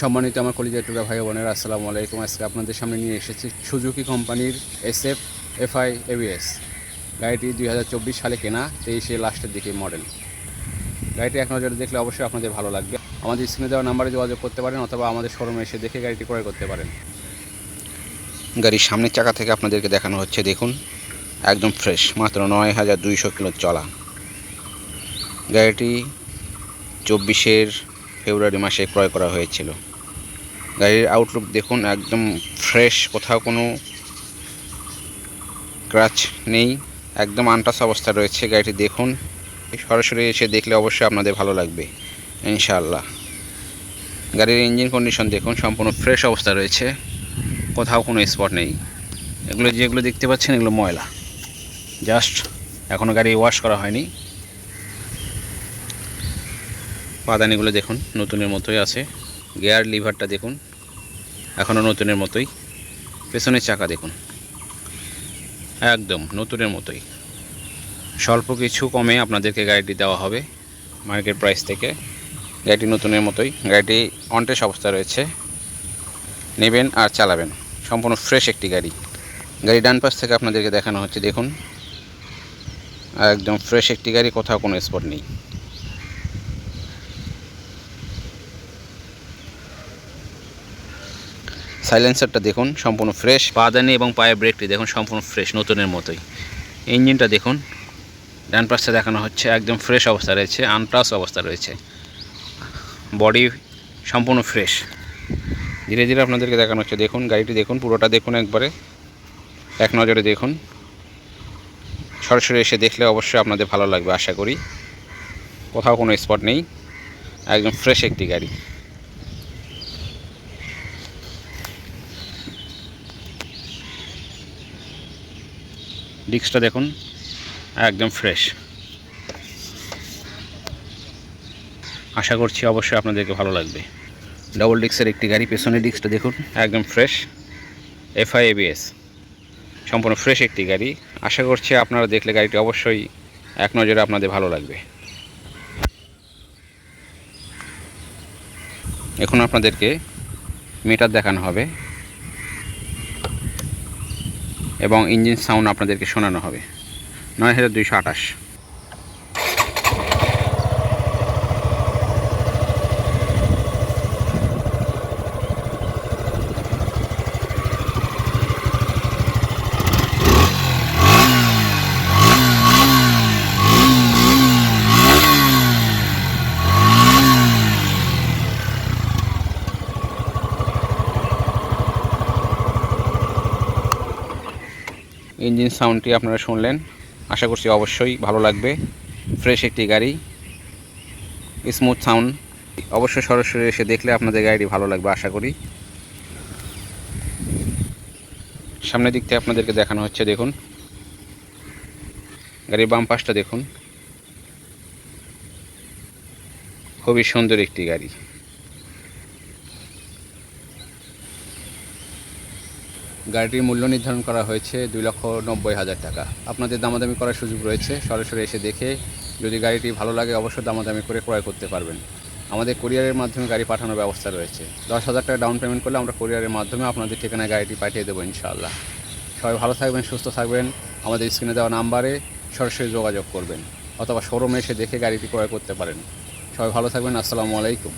সম্মানিত আমার কলিজা টুকা ভাই বোনেরা, আসসালামু আলাইকুম। আজকে আপনাদের সামনে নিয়ে এসেছি সুজুকি কোম্পানির এস এফ এফআই এবিএস। গাড়িটি দুই হাজার চব্বিশ সালে কেনা, তেইশে লাস্টের দিকে মডেল। গাড়িটি এক নজরে দেখলে অবশ্যই আপনাদের ভালো লাগবে। আমাদের স্ক্রিনে দেওয়া নাম্বারে যোগাযোগ করতে পারেন অথবা আমাদের শোরুমে এসে দেখে গাড়িটি ক্রয় করতে পারেন। গাড়ির সামনের চাকা থেকে আপনাদেরকে দেখানো হচ্ছে, দেখুন, একদম ফ্রেশ, মাত্র নয় হাজার দুইশো কিলো চলা। গাড়িটি চব্বিশের ফেব্রুয়ারি মাসে ক্রয় করা হয়েছিল। গাড়ির আউটলুক দেখুন, একদম ফ্রেশ কোথাও কোনো ক্রাচ নেই, একদম আনটাস অবস্থা রয়েছে। গাড়িটি দেখুন, সরাসরি এসে দেখলে অবশ্যই আপনাদের ভালো লাগবে, ইনশাআল্লাহ। গাড়ির ইঞ্জিন কন্ডিশন দেখুন, সম্পূর্ণ ফ্রেশ অবস্থা রয়েছে, কোথাও কোনো স্পট নেই। এগুলো যেগুলো দেখতে পাচ্ছেন, এগুলো ময়লা। জাস্ট এখনও গাড়ি ওয়াশ করা হয়নি। পাদানিগুলো দেখুন, নতুনের মতোই আছে। গিয়ার লিভারটা দেখুন, এখনও নতুনের মতোই। পেছনের চাকা দেখুন, একদম নতুনের মতোই। স্বল্প কিছু কমে আপনাদেরকে গাড়িটি দেওয়া হবে মার্কেট প্রাইস থেকে। গাড়িটি নতুনের মতোই, গাড়িটি অনটেস অবস্থা রয়েছে। নেবেন আর চালাবেন, সম্পূর্ণ ফ্রেশ একটি গাড়ি। গাড়ি ডান পাশ থেকে আপনাদেরকে দেখানো হচ্ছে, দেখুন। একদম ফ্রেশ একটি গাড়ি, কোথাও কোনো স্পট নেই। সাইলেন্সারটা দেখুন, সম্পূর্ণ ফ্রেশ পাদানি এবং পায়ের ব্রেকটি দেখুন, সম্পূর্ণ ফ্রেশ নতুনের মতোই। ইঞ্জিনটা দেখুন, ডান পাশে দেখানো হচ্ছে, একদম ফ্রেশ অবস্থা রয়েছে আনপ্লাস অবস্থা রয়েছে। বডি সম্পূর্ণ ফ্রেশ ধীরে ধীরে আপনাদেরকে দেখানো হচ্ছে, দেখুন, গাড়িটি দেখুন, পুরোটা দেখুন একবারে। এক নজরে দেখুন। সরাসরি এসে দেখলে অবশ্যই আপনাদের ভালো লাগবে, আশা করি। কোথাও কোনো স্পট নেই। একদম ফ্রেশ একটি গাড়ি। ডিস্কটা দেখুন একদম ফ্রেশ। আশা করছি অবশ্যই আপনাদেরকে ভালো লাগবে। ডবল ডিস্কের একটি গাড়ি পেছনের ডিস্কটা দেখুন। একদম ফ্রেশ এফআই এবিএস সম্পূর্ণ ফ্রেশ একটি গাড়ি। আশা করছি আপনারা দেখলে গাড়িটি অবশ্যই এক নজরে আপনাদের ভালো লাগবে। এখন আপনাদেরকে মিটার দেখানো হবে। এবং ইঞ্জিন সাউন্ড আপনাদেরকে শোনানো হবে। নয় হাজার দুইশো আঠাশ। ইঞ্জিন সাউন্ডটি আপনারা শুনলেন। আশা করছি অবশ্যই ভালো লাগবে। ফ্রেশ একটি গাড়ি স্মুথ সাউন্ড অবশ্যই সরাসরি এসে দেখলে আপনাদের গাড়িটি ভালো লাগবে, আশা করি। সামনের দিক থেকে আপনাদেরকে দেখানো হচ্ছে, দেখুন। গাড়ির বাম পাশটা দেখুন। খুবই সুন্দর একটি গাড়ি। গাড়িটির মূল্য নির্ধারণ করা হয়েছে দুই লক্ষ নব্বই হাজার টাকা। আপনাদের দামাদামি করার সুযোগ রয়েছে। সরাসরি এসে দেখে যদি গাড়িটি ভালো লাগে, অবশ্যই দামাদামি করে ক্রয় করতে পারবেন। আমাদের কোরিয়ারের মাধ্যমে গাড়ি পাঠানোর ব্যবস্থা রয়েছে। দশ হাজার টাকা ডাউন পেমেন্ট করলে আমরা কোরিয়ারের মাধ্যমে আপনাদের ঠিকানায় গাড়িটি পাঠিয়ে দেবো ইনশাআল্লাহ। সবাই ভালো থাকবেন, সুস্থ থাকবেন। আমাদের স্ক্রিনে দেওয়া নাম্বারে সরাসরি যোগাযোগ করবেন অথবা শোরুমে এসে দেখে গাড়িটি ক্রয় করতে পারেন। সবাই ভালো থাকবেন। আসসালামু আলাইকুম।